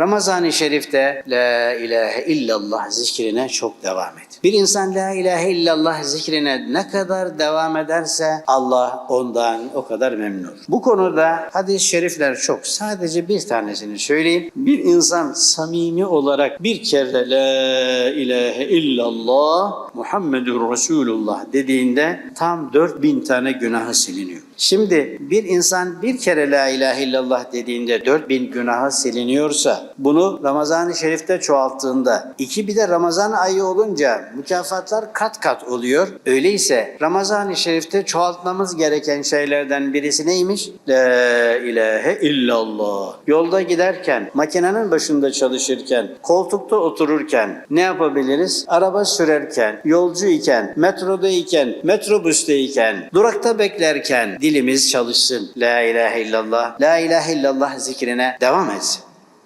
Ramazan-ı Şerif'te La ilahe illallah zikrine çok devam et. Bir insan La ilahe illallah zikrine ne kadar devam ederse Allah ondan o kadar memnun. Bu konuda hadis-i şerifler çok. Sadece bir tanesini söyleyeyim. Bir insan samimi olarak bir kere La ilahe illallah Muhammedur Resulullah dediğinde tam 4000 tane günahı siliniyor. Şimdi bir insan bir kere La ilahe illallah dediğinde 4000 günahı siliniyorsa bunu Ramazan-ı Şerif'te çoğalttığında iki bir de Ramazan ayı olunca mükafatlar kat kat oluyor. Öyleyse Ramazan-ı Şerif'te çoğaltmamız gereken şeylerden birisi neymiş? La ilahe illallah. Yolda giderken, makinenin başında çalışırken, koltukta otururken ne yapabiliriz? Araba sürerken, yolcu iken, metroda iken, metrobüsteyken, durakta beklerken dilimiz çalışsın. La ilahe illallah, la ilahe illallah zikrine devam etsin.